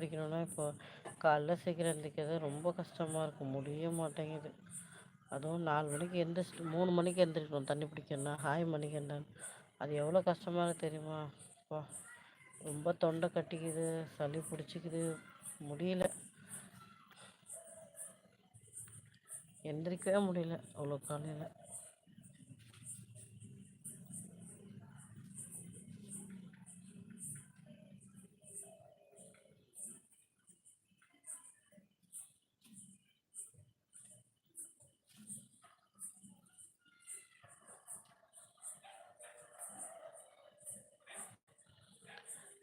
படிக்கணும்னா இப்போ காலைல சீக்கிரம் எழுந்திரிக்கிறது ரொம்ப கஷ்டமாக இருக்கும் முடிய மாட்டேங்குது. அதுவும் நாலு மணிக்கு எந்திரிச்சிட்டு மூணு மணிக்கு எந்திரிக்கணும். தண்ணி பிடிக்கணும்னா ஹாய் மணிக்கு என்னன்னு அது எவ்வளோ கஷ்டமாக இருக்குது தெரியுமா? அப்பா ரொம்ப தொண்டை கட்டிக்குது சளி பிடிச்சிக்குது. முடியல. எந்திரிக்கவே முடியல அவ்வளோ காலையில்.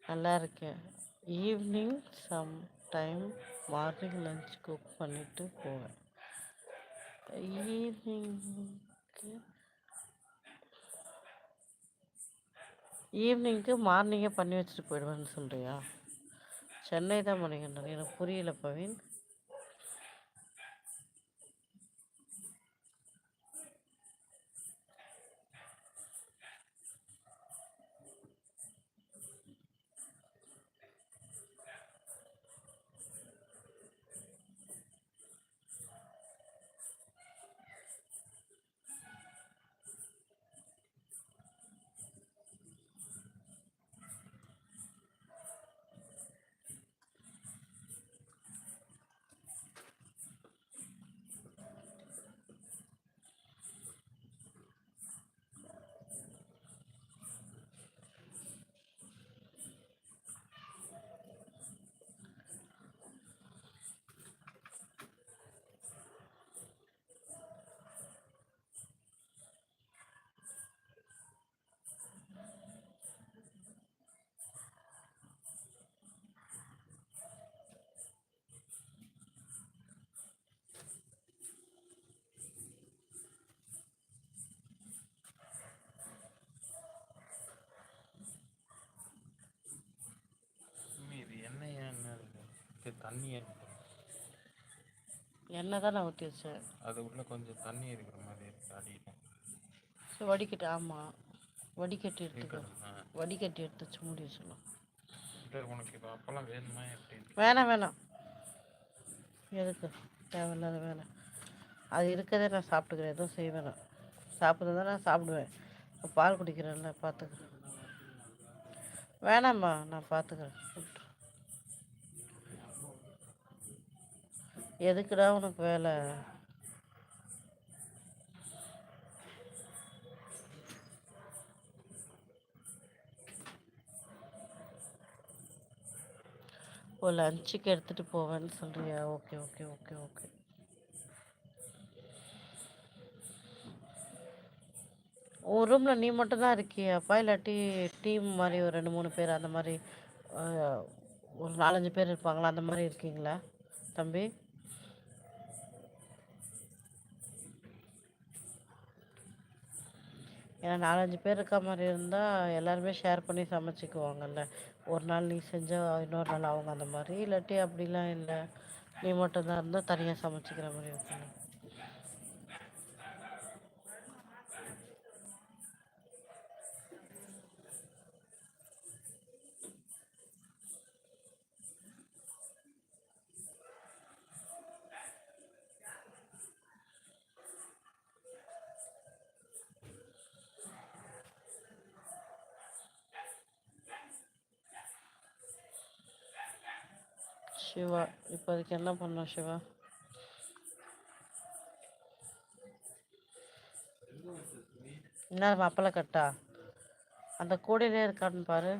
நல்லா இருக்கேன். Evening some time morning lunch cook பண்ணிவிட்டு போவேன். ஈவினிங்க்கு ஈவினிங்க்கு மார்னிங்கே பண்ணி வச்சுட்டு போயிடுவேன்னு சொல்கிறியா சென்னை தான் பண்ணிக்கின்றேன் எனக்கு புரியல பவின் இது எண்ணெய் என்ன தண்ணி எண்ணெய் தான் நான் ஊற்றி வச்சேன். அது உள்ள கொஞ்சம் தண்ணி இருக்கிற மாதிரி இருக்கு அடியில். சரி வடிகட்டு ஆமாம் வடிகட்டி எடுத்துக்கோ. வடிகட்டி எடுத்து வச்சு மூடி வச்சிடலாம். உனக்கு இப்போ அப்போல்லாம் வேணுமா எப்படி வேணாம் வேணாம். எதுக்கு? தேவையில்லாத வேலை. அது இருக்கதே நான் சாப்பிட்டுக்கிறேன். எதுவும் செய்ய வேணாம். சாப்பிட்றதா நான் சாப்பிடுவேன். பால் குடிக்கிறேன்ல பார்த்துக்கிறேன் வேணாம்மா நான் பார்த்துக்கிறேன் எதுக்குடா உனக்கு வேலை? ஓ லஞ்சுக்கு எடுத்துகிட்டு போவேன்னு சொல்கிறியா ஓகே ஓகே ஓகே ஓகே. ஒரு ரூமில் நீ மட்டும் தான் இருக்கியாப்பா? இல்லாட்டி டீம் மாதிரி ஒரு ரெண்டு மூணு பேர் அந்த மாதிரி ஒரு நாலஞ்சு பேர் இருப்பாங்களா? அந்த மாதிரி இருக்கீங்களா தம்பி? ஏன்னா நாலஞ்சு பேர் இருக்க மாதிரி இருந்தால் எல்லாருமே ஷேர் பண்ணி சமைச்சிக்குவாங்கல்ல. ஒரு நாள் நீ செஞ்சால் இன்னொரு நாள் அவங்க அந்த மாதிரி. இல்லாட்டி அப்படிலாம் இல்லை. நீ மட்டும்தான் இருந்தால் தனியாக சமைச்சிக்கிற மாதிரி இருக்கும். சிவா. இப்போதைக்கு என்ன பண்ணோம் சிவா? என்ன மப்பளை கட்டா. அந்த கூடையிலே இருக்கான்னு பாரு.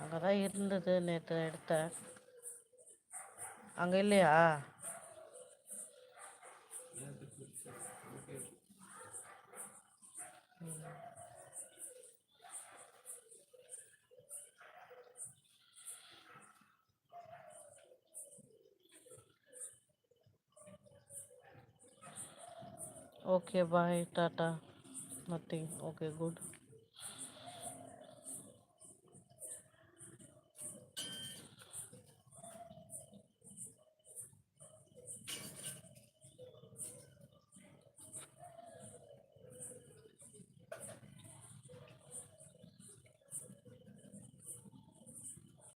அங்கே தான் இருந்தது நேற்று எடுத்தேன். அங்கே இல்லையா? Okay, bye, Tata. Nothing. Okay, good.